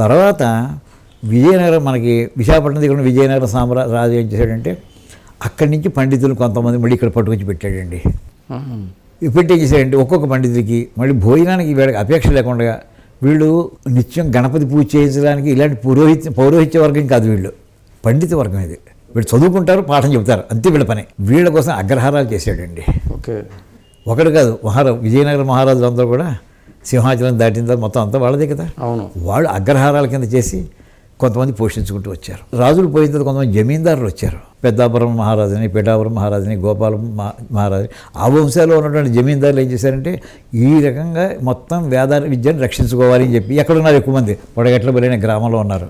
తర్వాత విజయనగరం మనకి విశాఖపట్నం దగ్గర విజయనగరం సామ్రా రాజు ఏం చేశాడంటే అక్కడి నుంచి పండితులు కొంతమంది మళ్ళీ ఇక్కడ పట్టుకొచ్చి పెట్టాడండి. పెట్టి చేశాడంటే ఒక్కొక్క పండితుడికి మళ్ళీ భోజనానికి వీళ్ళకి అపేక్ష లేకుండా వీళ్ళు నిత్యం గణపతి పూజ చేయించడానికి ఇలాంటి పురోహిత్య పౌరోహిత్య వర్గం కాదు వీళ్ళు. పండిత వర్గం ఇది. వీళ్ళు చదువుకుంటారు పాఠం చెబుతారు. అంతే వీళ్ళ పని. వీళ్ళ కోసం అగ్రహారాలు చేశాడండి. ఓకే. ఒకడు కాదు మహారాజు విజయనగర మహారాజులు అందరూ కూడా సింహాచలం దాటిన తర్వాత మొత్తం అంతా వాళ్ళదే కదా? అవును. వాళ్ళు అగ్రహారాల కింద చేసి కొంతమంది పోషించుకుంటూ వచ్చారు. రాజులు పోయిన తర్వాత కొంతమంది జమీందారులు వచ్చారు. పెద్దాపురం మహారాజుని పిఠాపురం మహారాజుని గోపాలం మహా- మహారాజు ఆ వంశాల్లో ఉన్నటువంటి జమీందారులు ఏం చేశారంటే ఈ రకంగా మొత్తం వేద విద్యను రక్షించుకోవాలి అని చెప్పి ఎక్కడ ఉన్నారు ఎక్కువ మంది? పొడగట్ల బలైన గ్రామంలో ఉన్నారు.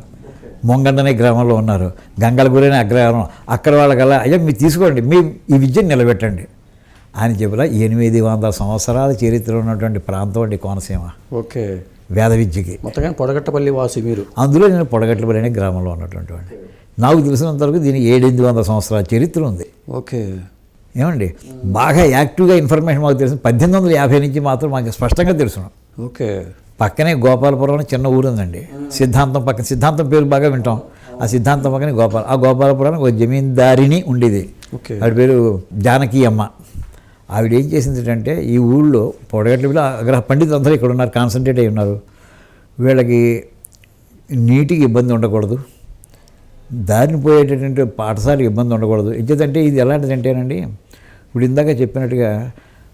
మొంగండనే గ్రామంలో ఉన్నారు. గంగలగూరైన అగ్రహారం. అక్కడ వాళ్ళకల్లా అయ్యా మీరు తీసుకోండి. మీ ఈ విద్యను నిలబెట్టండి. అని చెప్పిన ఎనిమిది వందల సంవత్సరాల చరిత్ర ఉన్నటువంటి ప్రాంతం అండి కోనసీమ. ఓకే. వేద విద్యకి. మొత్తగా పొడగట్టపల్లి వాసి మీరు. అందులో నేను పొడగట్లబడి అనే గ్రామంలో ఉన్నటువంటి వాడిని. నాకు తెలిసినంత వరకు దీనికి ఏడెనిమిది వందల సంవత్సరాల చరిత్ర ఉంది. ఓకే. ఏమండి? బాగా యాక్టివ్గా ఇన్ఫర్మేషన్ మాకు తెలుసు. పద్దెనిమిది వందల యాభై నుంచి మాత్రం మాకు స్పష్టంగా తెలుసు. ఓకే. పక్కనే గోపాలపురం అని చిన్న ఊరు ఉందండి. సిద్ధాంతం పక్కన సిద్ధాంతం పేరు బాగా వింటాం. ఆ సిద్ధాంతం పక్కనే గోపాల ఆ గోపాలపురానికి ఒక జమీందారిని ఉండేది. ఓకే. ఆవిడ పేరు జానకి అమ్మ. ఆవిడ ఏం చేసింది అంటే ఈ ఊళ్ళో పొడగట్ల అగ్రహ పండితులు అందరూ ఇక్కడ ఉన్నారు కాన్సన్ట్రేట్ అయి ఉన్నారు. వీళ్ళకి నీటికి ఇబ్బంది ఉండకూడదు. దారిని పోయేటటువంటి పాఠశాలకు ఇబ్బంది ఉండకూడదు. ఇచ్చేదంటే ఇది ఎలాంటిదంటేనండి ఇప్పుడు ఇందాక చెప్పినట్టుగా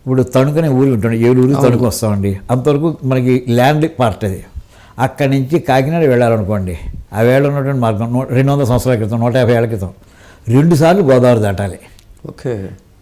ఇప్పుడు తణుకనే ఊరు ఉంటుంది ఏలూరు తణుకు వస్తామండి. అంతవరకు మనకి ల్యాండ్ పార్ట్ అది. అక్కడి నుంచి కాకినాడ వెళ్ళాలనుకోండి ఆ వేళ ఉన్నటువంటి మార్గం రెండు వందల సంవత్సరాల క్రితం నూట యాభై ఏళ్ళ క్రితం రెండు సార్లు గోదావరి దాటాలి. ఓకే.